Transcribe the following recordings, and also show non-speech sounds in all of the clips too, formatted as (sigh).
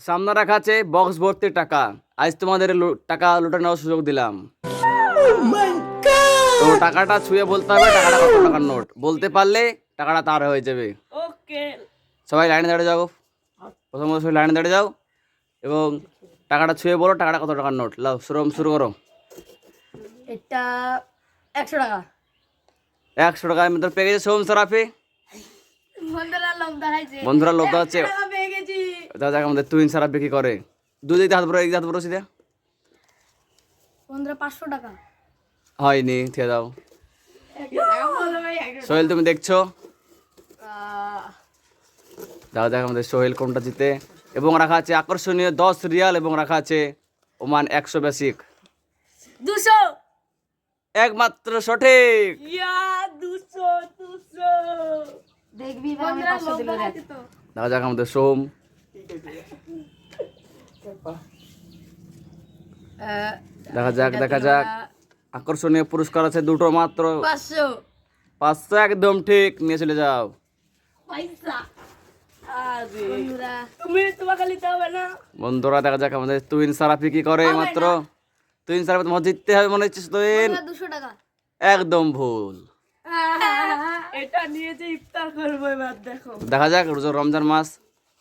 সামনে রাখা আছে বক্স ভর্তি টাকা। আজ তোমাদের লু- টাকা লুটে নেওয়ার সুযোগ দিলাম। তো টাকাটা ছুঁয়ে বলতে হবে টাকাটা কত টাকার নোট? বলতে পারলে টাকাটা তার হয়ে যাবে। ওকে। সবাই লাইনে দাঁড়িয়ে যাও। প্রথমত সবাই লাইনে দাঁড়িয়ে যাও। এবং টাকাটা ছুঁয়ে বলো টাকাটা কত টাকার নোট? লাও শুরু শুরু করো। এটা একশো টাকা। একশো টাকার মধ্যে পেয়ে গেছে সোম সরাফি। বন্ধুরা লোক দেখাইছে বন্ধুরা লোক দেখাচ্ছে। টাকা দাদা আমাদের তুইন সারাফি বিক্রি করে। দুই দিকে হাত বড় এক হাত বড় সিধা বন্ধুরা পাঁচশো টাকা। হয়নি ঠিক দাও। সোহেল তুমি দেখছ? দাদা দেখ আমাদের সোহেল কোনটা জিতে। এবং রাখা আছে আকর্ষণীয় দশ রিয়াল এবং রাখা আছে ওমান একশো বেসিক দুশো। একমাত্র সঠিক। ইয়া দেখা। যাক আমাদের সোম। দেখা যাক দেখা যাক। আকর্ষণীয় পুরস্কার আছে দুটো মাত্র। পাঁচশো। পাঁচশো একদম ঠিক নিয়ে চলে যাও। বন্ধুরা। দেখা যাক আমাদের তুইন সারাফি কি করে মাত্র। তুইন সারাফি তোমার জিততে হবে মনে হচ্ছে তুইন একদম ভুল। এটা নিয়ে যে ইফতার করব এবার দেখো। দেখা যাক রোজা রমজান মাস।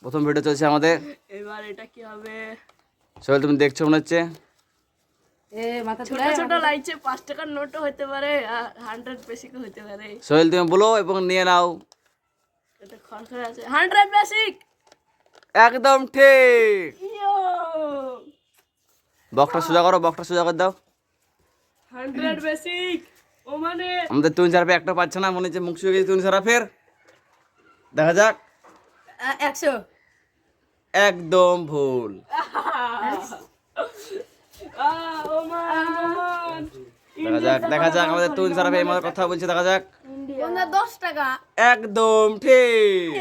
প্রথম ভিডিও চলছে আমাদের। এবার এটা কি হবে? সোহেল তুমি দেখছ মনে হচ্ছে? ছোট ছোট লাইছে পাঁচ টাকার নোটও হতে পারে হান্ড্রেড হতে পারে। সোহেল তুমি বলো এবং নিয়ে নাও। একদম ঠিক। বকটা সোজা করো বকটা সোজা করে দাও। হান্ড্রেড বেসিক ও মানে আমাদের তুইন সারাফি একটা পাচ্ছে না মনে হচ্ছে মুখ শুয়ে গেছে তুইন সারাফের দেখা যাক। একশো। একদম ভুল। দেখা যাক দেখা যাক আমাদের তুইন সারাফি এই মতো কথা বলছে দেখা যাক। দশ টাকা। একদম ঠিক।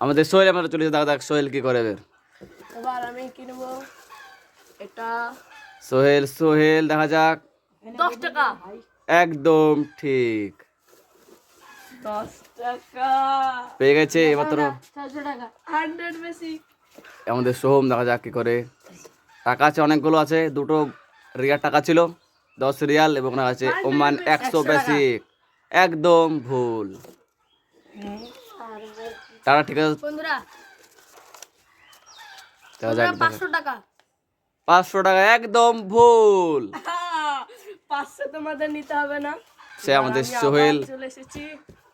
আমাদের সোহেল আমরা চলেছে দেখা যাক সোহেল কি করে এবার এবার আমি কিনবো এটা। সোহেল সোহেল দেখা যাক। দশ টাকা। একদম ঠিক। পেয়ে গেছে বেসিক আমাদের সোহম দেখা যাক কি করে। টাকা আছে অনেকগুলো আছে দুটো রিয়াল টাকা ছিল দশ রিয়াল এবং আছে ওমান একশো বেসিক একদম ভুল। টাকা ঠিক আছে। পাঁচশো টাকা। একদম ভুল। পাঁচশো তোমাদের নিতে হবে না। সে আমাদের সোহেল। চলে এসেছি।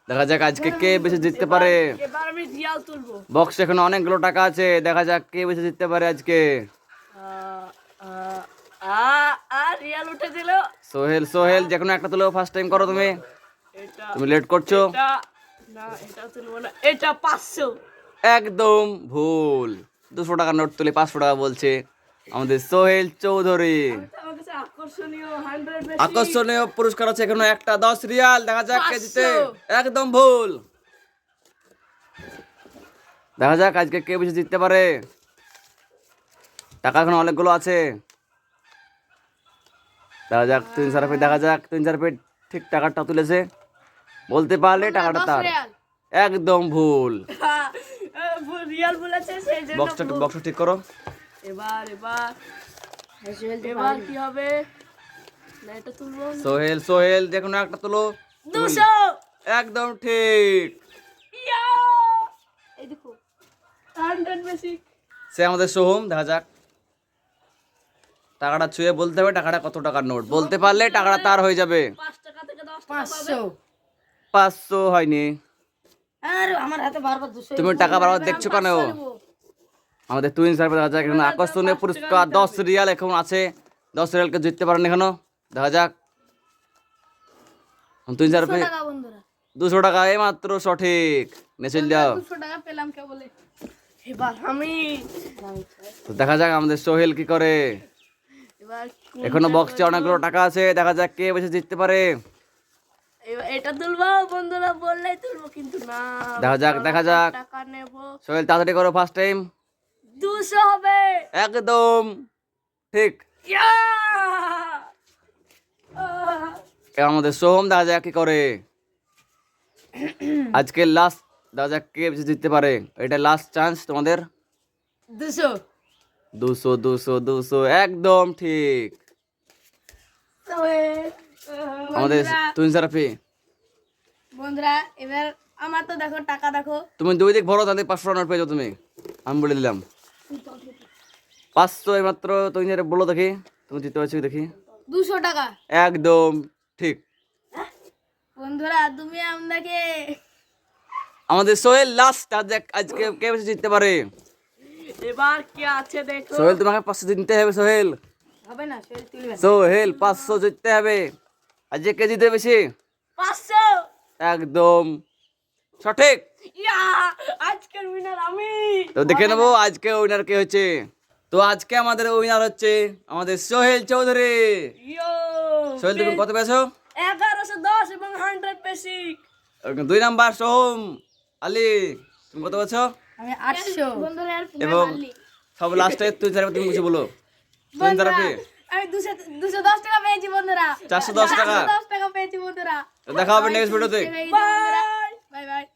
দেখা যাক আজকে কে বেশি জিততে পারে। বক্স এখানে অনেকগুলো টাকা আছে দেখা যাক কে বেশি জিততে পারে আজকে। সোহেল সোহেল যে কোনো একটা তুলো ফার্স্ট টাইম করো তুমি। তুমি লেট করছ। এটা পাঁচশো। একদম ভুল। দুশো টাকা নোট তুলে পাঁচশো টাকা বলছে আমাদের সোহেল চৌধুরী। আকর্ষণীয় পুরস্কার আছে এখানে একটা দশ রিয়াল দেখা যাক কে জিতে। একদম ভুল। দেখা যাক আজকে কে বেশি জিততে পারে। টাকা এখানে অনেকগুলো আছে। দেখা যাক তিন চার ফিট দেখা যাক তিন চার ফিট ঠিক টাকাটা তুলেছে। বলতে পারলে টাকাটা তার। একদম ভুল। বক্সটা বক্সটা ঠিক করো। এবার এবার। এবার কি হবে? না এটা তুলবো সোহেল সোহেল যে কোনো একটা তুলো। দুশো! একদম ঠিক। এই দেখো হান্ড্রেড বেসিক সে আমাদের সোহম দেখা যাক। টাকাটা ছুঁয়ে বলতে হবে টাকাটা কত টাকার নোট? বলতে পারলে টাকাটা তার হয়ে যাবে। পাঁচশো। পাঁচশো হয়নি। আর আমার হাতে বারবার তুমি টাকা বারবার দেখছ কেন? আমাদের তুইন স্যার দেখা যাক এখানে আকর্ষণীয় পুরস্কার দশ রিয়াল এখন আছে। দশ রিয়ালকে জিততে পারেন এখানে। দেখা যাক। টাকা বন্ধুরা। দুশো টাকা এই মাত্র সঠিক চল যাও দেখা যাক আমাদের সোহেল কি করে। এখনও বক্সে অনেকগুলো টাকা আছে। দেখা যাক কে বেশি জিততে পারে। এটা তুলবো বন্ধুরা বললেই তুলবো কিন্তু না। দেখা যাক দেখা যাক। সোহেল তাড়াতাড়ি করো ফার্স্ট টাইম দুশো হবে। একদম। ঠিক। আমাদের সোহম যাক কি করে? (clears throat) আজকে লাস্ট যাক কে জিততে পারে? এটা লাস্ট চান্স তোমাদের? দুশো। দুশো দুশো দুশো। একদম ঠিক। আমাদের তুই সারাফি বন্ধুরা এবার আমার তো দেখো টাকা দেখো। তুমি দুই দিক ভরো তাহলে পাঁচশো রানার পেয়ে যাও তুমি। আমি বলে দিলাম। পাঁচশো মাত্র তুমি যারা বলো দেখি। তুমি জিততে পারছ কি দেখি? দুশো টাকা। একদম ঠিক। বন্ধুরা তুমি আমাকে আমাদের সোহেল লাস্ট আজকে কে বেশি জিততে পারে? এবার কি আছে দেখো। সোহেল তোমাকে পাঁচশো জিততে হবে সোহেল। হবে না শরীর তুলবে সোহেল পাঁচশো জিততে হবে। আজকে কে জিতে বেশি? পাঁচশো। একদম। সঠিক? আজকের উইনার আমি। তো দেখে নেব আজকে উইনার কে হচ্ছে। তো আজকে আমাদের উইনার হচ্ছে আমাদের সোহেল চৌধুরী। সোহেল তুমি কত পেয়েছ? এগারোশো দশ এবং হান্ড্রেড বেসিক দুই নাম্বার সোহম আলী তুমি কত পেয়েছ? আমি আটশো। এবং সব লাস্টে তুই যারা তুমি কিছু বলো। যারা আমি দুশো দুশো দশ টাকা পেয়েছি বন্ধুরা। চারশো দশ টাকা। দশ টাকা পেয়েছি বন্ধুরা। দেখা হবে নেক্সট ভিডিওতে 拜拜。